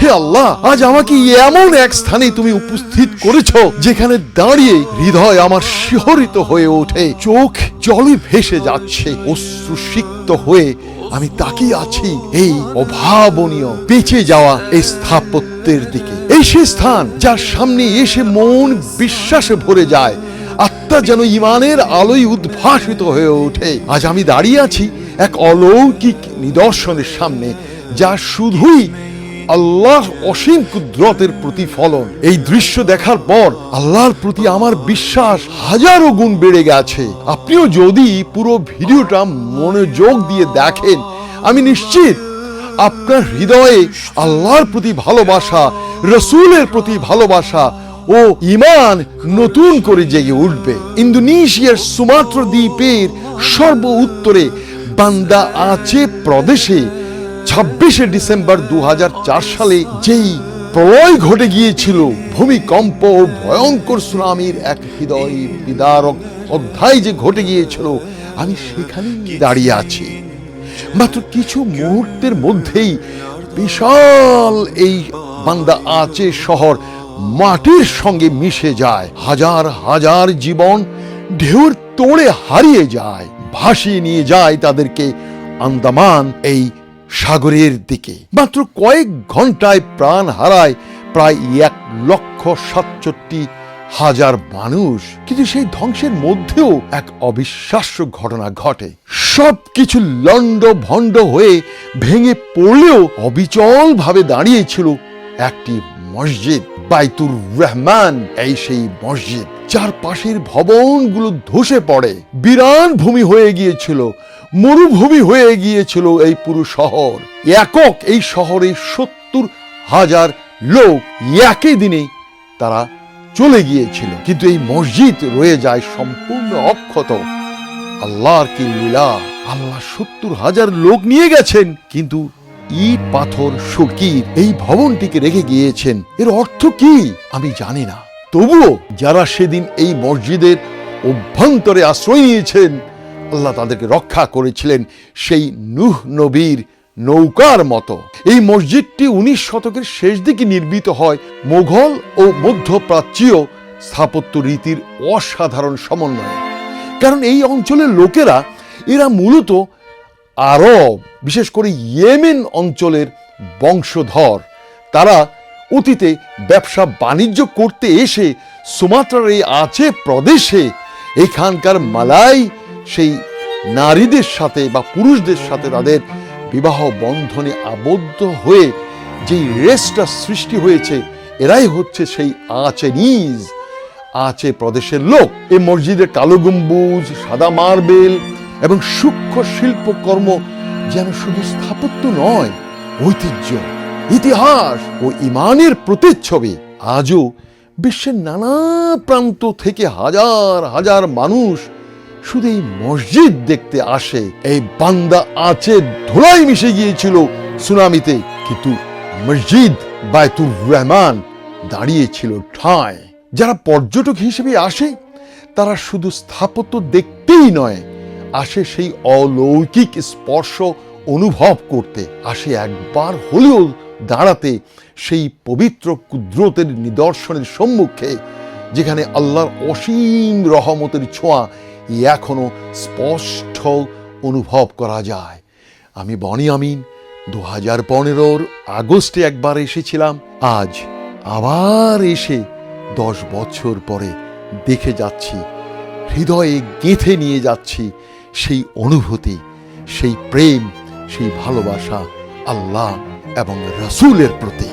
হে আল্লাহ, আজ আমাকে এমন এক স্থানে তুমি উপস্থিত যেখানে দাঁড়িয়ে হৃদয় আমার শিহরিত হয়ে ওঠে, চোখ জলে ভেসে যাচ্ছে অশ্রুসিক্ত হয়ে আমি তাকিয়ে আছি এই অভাবনীয়, বেঁচে যাওয়া এই স্থাপত্যের দিকে। এই সে স্থান যার সামনে এসে মন বিশ্বাসে ভরে যায়, আত্মা যেন ইমানের আলোয় উদ্ভাসিত হয়ে ওঠে। আজ আমি দাঁড়িয়ে আছি এক অলৌকিক নিদর্শনের সামনে যা শুধুই আল্লাহ অসীম কুদরতের প্রতিফলন। এই দৃশ্য দেখার পর আল্লাহর প্রতি আমার বিশ্বাস হাজারো গুণ বেড়ে গেছে। আপনিও যদি পুরো ভিডিওটা মনোযোগ দিয়ে দেখেন, আমি নিশ্চিত আপনার হৃদয়ে আল্লাহর প্রতি ভালোবাসা, রসুলের প্রতি ভালোবাসা ও ইমান নতুন করে জেগে উঠবে। ইন্দোনেশিয়ার সুমাত্র দ্বীপের সর্ব উত্তরে বান্দা আছে প্রদেশে। ছাব্বিশে ডিসেম্বর দু হাজার চার সালে যেই প্রলয় ঘটে গিয়েছিল, ভূমিকম্প ও ভয়ঙ্কর সুনামির এক হৃদয় বিদারক অধ্যায় যে ঘটে গিয়েছিল, আমি সেখানেই দাঁড়িয়ে আছি। মাত্র কিছু মুহূর্তের মধ্যেই বিশাল এই বান্দা আছে শহর মাটির সঙ্গে মিশে যায়। হাজার হাজার জীবন ঢেউর তোড়ে হারিয়ে যায়, ভাসিয়ে নিয়ে যায় তাদেরকে আন্দামান, এই সাগরের দিকে। মাত্র কয়েক ঘন্টায় প্রাণ হারায় প্রায় এক লক্ষ সাতষট্টি হাজার মানুষ। কিন্তু সেই ধ্বংসের মধ্যেও এক অবিশ্বাস্য ঘটনা ঘটে। সবকিছু লন্ড ভণ্ড হয়ে ভেঙে পড়লেও অবিচল ভাবে দাঁড়িয়েছিল একটি মসজিদ, বাইতুর রহমান। এই সেই মসজিদ যার পাশের ভবনগুলো ধসে পড়ে। বিরান ভূমি হয়ে গিয়েছিল মরুভূমি হয়ে গিয়েছিল এই পুরো শহর। একক এই শহরে সত্তর হাজার লোক একই দিনে তারা চলে গিয়েছিল। কিন্তু এই মসজিদ রয়ে যায় সম্পূর্ণ অক্ষত। আল্লাহর কি লীলা? আল্লাহ সত্তর হাজার লোক নিয়ে গেছেন, কিন্তু ইট, পাথর সকির এই ভবনটিকে রেখে গিয়েছেন। এর অর্থ কি? আমি জানি না। তবুও যারা সেদিন এই মসজিদের অভ্যন্তরে আশ্রয় নিয়েছেন আল্লাহ তাদেরকে রক্ষা করেছিলেন সেই নুহ নবীর নৌকার মতো। এই মসজিদটি উনিশ শতকের শেষ দিকে নির্মিত হয় মোঘল ও মধ্যপ্রাচ্যীয় স্থাপত্য রীতির অসাধারণ সমন্বয়ে। কারণ এই অঞ্চলের লোকেরা, এরা মূলত আরব, বিশেষ করে ইয়েমেন অঞ্চলের বংশধর। তারা অতীতে ব্যবসা বাণিজ্য করতে এসে সুমাত্রার এই আছে প্রদেশে এখানকার মালাই সেই নারীদের সাথে বা পুরুষদের সাথে তাদের বিবাহ বন্ধনে আবদ্ধ হয়ে যেই রেসটা সৃষ্টি হয়েছে, এরাই হচ্ছে সেই আচেনিজ আছে প্রদেশের লোক। এই মসজিদের কালো গম্বুজ, সাদা মার্বেল এবং সূক্ষ্ম শিল্পকর্ম যেন শুধু স্থাপত্য নয়, ঐতিহ্য, ইতিহাস ও ইমানের প্রতিচ্ছবি, আজও বিশ্বের নানা প্রান্ত থেকে হাজার হাজার মানুষ শুধু এই মসজিদ দেখতে আসে। এই বান্দা আছে ধুলাই মিশে গিয়েছিল সুনামিতে। কিন্তু মসজিদ বায়তুর রহমান দাঁড়িয়েছিল ঠায়। যারা পর্যটক হিসেবে আসে, তারা শুধু স্থাপত্য দেখতেই নয়, আসে সেই অলৌকিক স্পর্শ অনুভব করতে। আসে একবার হলেও দাঁড়াতে সেই পবিত্র কুদ্রতের নিদর্শনের সম্মুখে, যেখানে আল্লাহর অসীম রহমতের ছোঁয়া এখনও স্পষ্ট অনুভব করা যায়। আমি বনি আমিন দু হাজার পনেরোর আগস্টে একবার এসেছিলাম। আজ আবার এসে দশ বছর পরে দেখে যাচ্ছি, হৃদয়ে গেঁথে নিয়ে যাচ্ছি সেই অনুভূতি, সেই প্রেম, সেই ভালোবাসা আল্লাহ এবং রসুলের প্রতি।